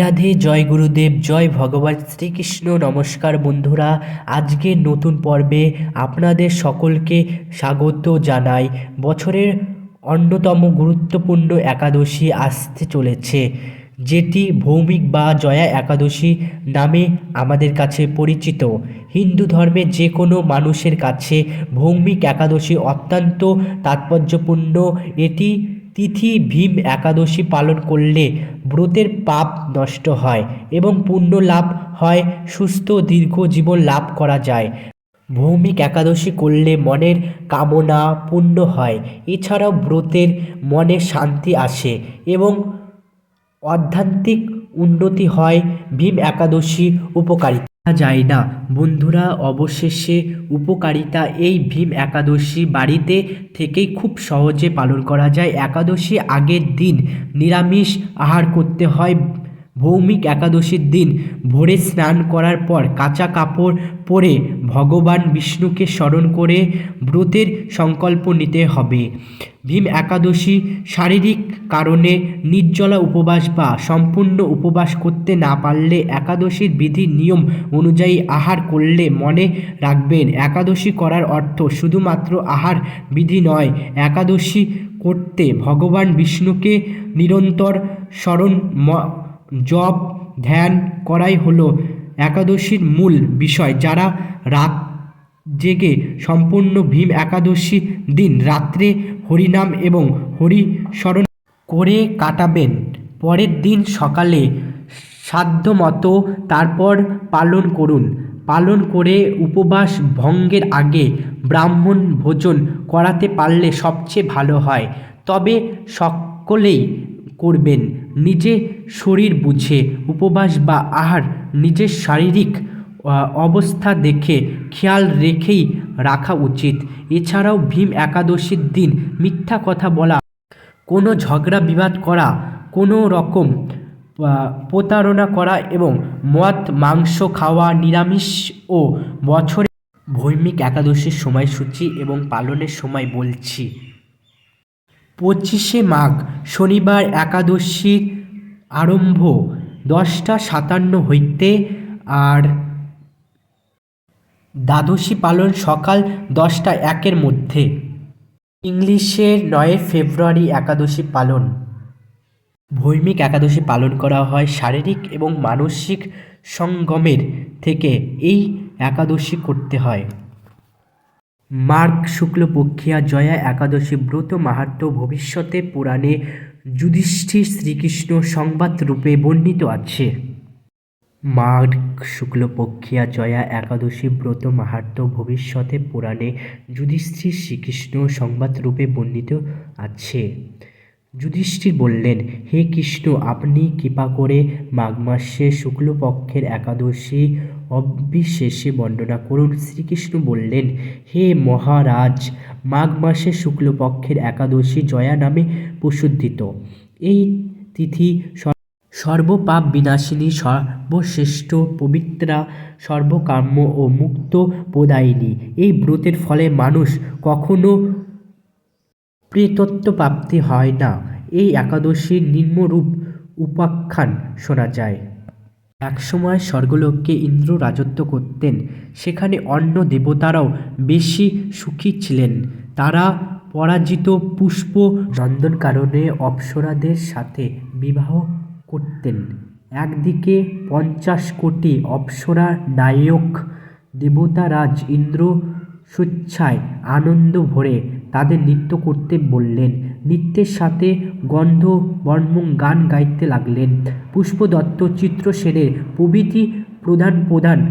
রাধে জয় গুরুদেব, জয় ভগবান শ্রীকৃষ্ণ। নমস্কার বন্ধুরা আজকের নতুন পর্বে আপনাদের সকলকে স্বাগত জানাই। বছরের অন্যতম গুরুত্বপূর্ণ একাদশী আসতে চলেছে, যেটি ভৌমিক বা জয়া একাদশী নামে আমাদের কাছে পরিচিত। হিন্দু ধর্মের যে কোনো মানুষের কাছে ভৌমিক একাদশী অত্যন্ত তাৎপর্যপূর্ণ। এটি তিথি ভীম একাদশী পালন করলে ব্রতের পাপ নষ্ট হয় এবং পুণ্য লাভ হয়, সুস্থ দীর্ঘ জীবন লাভ করা যায়। ভৌমিক একাদশী করলে মনের কামনা পূর্ণ হয়। এছাড়াও ব্রতের মনে শান্তি আসে এবং আধ্যাত্মিক উন্নতি হয়। ভীম একাদশীর উপকারিতা যায় না। বন্ধুরা, অবশেষে উপকারিতা এই ভীম একাদশী বাড়িতে থেকেই খুব সহজে পালন করা যায়। একাদশী আগের দিন নিরামিষ আহার করতে হয়। ভৌমিক একাদশীর দিন ভোরে স্নান করার পর কাঁচা কাপড় পরে ভগবান বিষ্ণুকে স্মরণ করে ব্রতের সংকল্প নিতে হবে। ভীম একাদশী শারীরিক কারণে নির্জলা উপবাস বা সম্পূর্ণ উপবাস করতে না পারলে একাদশীর বিধি নিয়ম অনুযায়ী আহার করলে মনে রাখবেন, একাদশী করার অর্থ শুধুমাত্র আহার বিধি নয়, একাদশী করতে ভগবান বিষ্ণুকে নিরন্তর স্মরণ জপ, ধ্যান করাই হলো একাদশীর মূল বিষয়। যারা রাত জেগে সম্পূর্ণ ভীম একাদশী দিন রাত্রে হরিনাম এবং হরি স্মরণ করে কাটাবেন। পরের দিন সকালে সাধ্যমতো তারপর পালন করুন। পালন করে উপবাস ভঙ্গের আগে ব্রাহ্মণ ভোজন করাতে পারলে সবচেয়ে ভালো হয়। তবে সকলেই করবেন। নিজে শরীর বুঝে, উপবাস বা আহার নিজের শারীরিক অবস্থা দেখে খেয়াল রেখেই রাখা উচিত। এছাড়াও ভীম একাদশীর দিন মিথ্যা কথা বলা, কোনো ঝগড়া বিবাদ করা, কোনো রকম প্রতারণা করা এবং মদ, মাংস খাওয়া নিরামিষ ও বছরে ভৌমিক একাদশীর সময়সূচি এবং পালনের সময় বলছি। পঁচিশে মাঘ, শনিবার একাদশীর আরম্ভ, দশটা সাতান্ন হইতে আর দ্বাদশী পালন সকাল দশটা একের মধ্যে। ইংলিশের নয় ফেব্রুয়ারি একাদশী পালন। ভৌমিক একাদশী পালন করা হয় শারীরিক এবং মানসিক সঙ্গমের থেকে এই একাদশী করতে হয়। মার্গ শুক্লপক্ষিয়া জয়া একাদশী ব্রত মাহাত্ম্য ভবিষ্যতে পুরাণে যুধিষ্ঠির শ্রীকৃষ্ণ সংবাদ রূপে বর্ণিত আছে। মাঘ শুক্লপক্ষিয়া জয়া একাদশী ব্রত মাহাত্ম্য ভবিষ্যতে পুরাণে যুধিষ্ঠির শ্রীকৃষ্ণ সংবাদ রূপে বর্ণিত আছে। যুধিষ্ঠির বললেন, হে কৃষ্ণ, আপনি কৃপা করে মাঘ মাসে শুক্লপক্ষের একাদশী অবিশেষে বর্ণনা করুন শ্রীকৃষ্ণ বললেন, হে মহারাজ, মাঘ মাসে শুক্লপক্ষের একাদশী জয়া নামে প্রসিদ্ধিত। এই তিথি সর্বপাপ বিনাশিনী, সর্বশ্রেষ্ঠ পবিত্রা, সর্বকাম্য ও মুক্ত প্রদায়িনী। এই ব্রতের ফলে মানুষ কখনো প্রেতত্ব প্রাপ্তি হয় না। এই একাদশীর নিম্নরূপ উপাখ্যান শোনা যায়। একসময় স্বর্গলোককে ইন্দ্র রাজত্ব করতেন, সেখানে অন্য দেবতারাও বেশি সুখী ছিলেন। তারা পরাজিত পুষ্প নন্দন কারণে অপ্সরাদের সাথে বিবাহ করতেন। একদিকে পঞ্চাশ কোটি অপ্সরা নায়ক দেবতারাজ ইন্দ্র স্বেচ্ছায় আনন্দ ভরে তাদের নৃত্য করতে বললেন। নৃত্যের সাথে গন্ধ বর্ম গান গাইতে লাগলেন। পুষ্পদত্ত চিত্রসেনের প্রভৃতি প্রধান প্রধান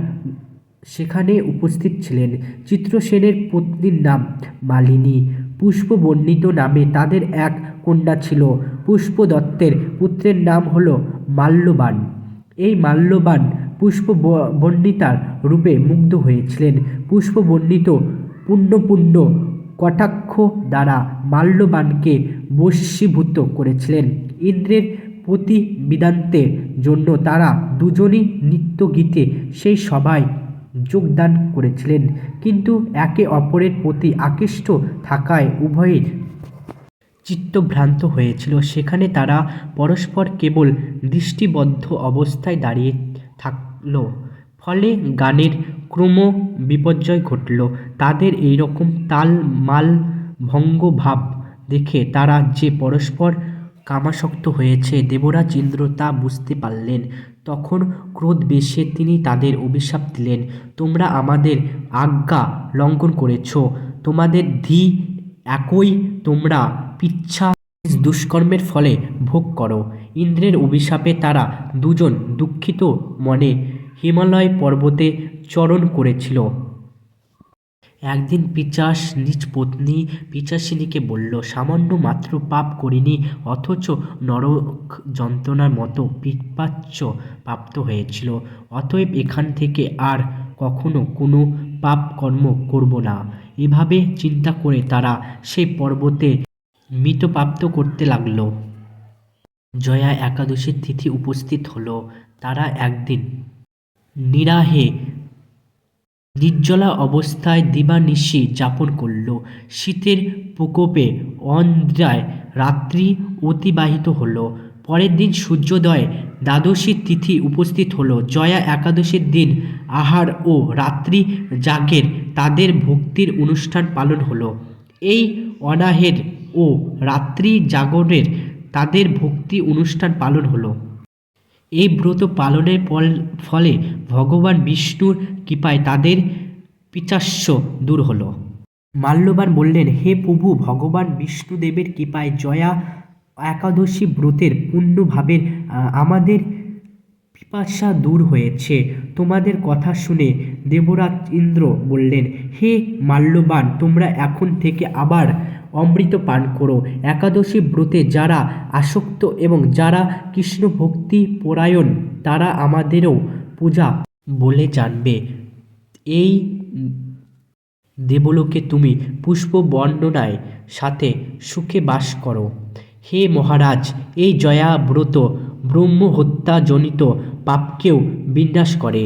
সেখানে উপস্থিত ছিলেন। চিত্রসেনের পত্নীর নাম মালিনী। পুষ্পবর্ণিত নামে তাদের এক কন্যা ছিল। পুষ্পদত্তের পুত্রের নাম হল মাল্যবান। এই মাল্যবান পুষ্প বর্ণিতার রূপে মুগ্ধ হয়েছিলেন। পুষ্পবর্ণিত পুণ্যপুণ্য কটাক্ষ দ্বারা মাল্যবানকে বশীভূত করেছিলেন। ইন্দ্রের প্রতি বিদান্তের জন্য তারা দুজনই নৃত্যগীতে সেই সভায় যোগদান করেছিলেন, কিন্তু একে অপরের প্রতি আকৃষ্ট থাকায় উভয়ের চিত্তভ্রান্ত হয়েছিল। সেখানে তারা পরস্পর কেবল দৃষ্টিবদ্ধ অবস্থায় দাঁড়িয়ে থাকল। ফলে গানের ক্রম বিপর্যয় ঘটল। তাদের এইরকম তাল মাল ভঙ্গ ভাব দেখে তারা যে পরস্পর কামাসক্ত হয়েছে, দেবরাজ ইন্দ্র তা বুঝতে পারলেন। তখন ক্রোধ বেশে তিনি তাদের অভিশাপ দিলেন, তোমরা আমাদের আজ্ঞা লঙ্ঘন করেছ, তোমাদের ধি একই তোমরা পিচ্ছা দুষ্কর্মের ফলে ভোগ করো। ইন্দ্রের অভিশাপে তারা দুজন দুঃখিত মনে হিমালয় পর্বতে চরণ করেছিল। একদিন পিচাস নিজ পত্নী পিচাসিনীকে বলল, সামান্য মাত্র পাপ করিনি, অথচ নরক যন্ত্রণার মতো পিপাচ্য প্রাপ্ত হয়েছিল। অতএব এখান থেকে আর কখনো কোনো পাপ কর্ম করব না। এভাবে চিন্তা করে তারা সেই পর্বতে মৃতপ্রাপ্ত করতে লাগল। জয়া একাদশীর তিথি উপস্থিত হলো। তারা একদিন নিরাহে। নির্জলা অবস্থায় দিবানিশি যাপন করল। শীতের প্রকোপে অন্দ্রায় রাত্রি অতিবাহিত হলো। পরের দিন সূর্যোদয় দ্বাদশী তিথি উপস্থিত হলো। জয়া একাদশীর দিন আহার ও রাত্রি জাগের তাদের ভক্তির অনুষ্ঠান পালন হলো। এই অনাহের ও রাত্রি জাগরের তাদের ভক্তি অনুষ্ঠান পালন হলো। এই ব্রত পালনের ফল ফলে ভগবান বিষ্ণুর কৃপায় তাদের পিচাস্য দূর হলো। মাল্যবান বললেন হে প্রভু ভগবান বিষ্ণুদেবের কৃপায় জয়া একাদশী ব্রতের আহ, আমাদের পিপাসা দূর হয়েছে। তোমাদের কথা শুনে দেবরাজ ইন্দ্র বললেন, হে মাল্যবান, তোমরা এখন থেকে আবার অমৃত পান করো। একাদশী ব্রতে যারা আসক্ত এবং যারা কৃষ্ণ ভক্তি পরায়ণ, তারা আমাদেরও পূজা বলে জানবে। এই দেবলোকে তুমি পুষ্প বর্ণনায় সাথে সুখে বাস করো। হে মহারাজ, এই জয়া ব্রত ব্রহ্ম হত্যাজনিত পাপকেও বিনাশ করে।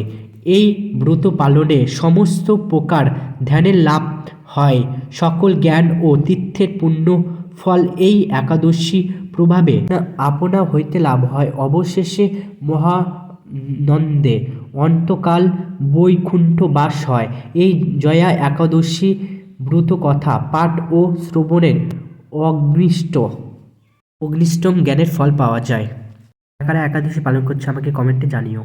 এই ব্রত পালনে সমস্ত প্রকার ধ্যানের লাভ হয়। সকল জ্ঞান ও তীর্থের পুণ্য ফল এই একাদশী প্রভাবে আপনা হইতে লাভ হয়। অবশেষে মহানন্দে অন্তকাল বৈকুণ্ঠ বাস হয়। এই জয়া একাদশী ব্রত কথা পাঠ ও শ্রবণের অগ্নিষ্ট অগ্নিষ্টম জ্ঞানের ফল পাওয়া যায়। কারা একাদশী পালন করছে আমাকে কমেন্টে জানিও।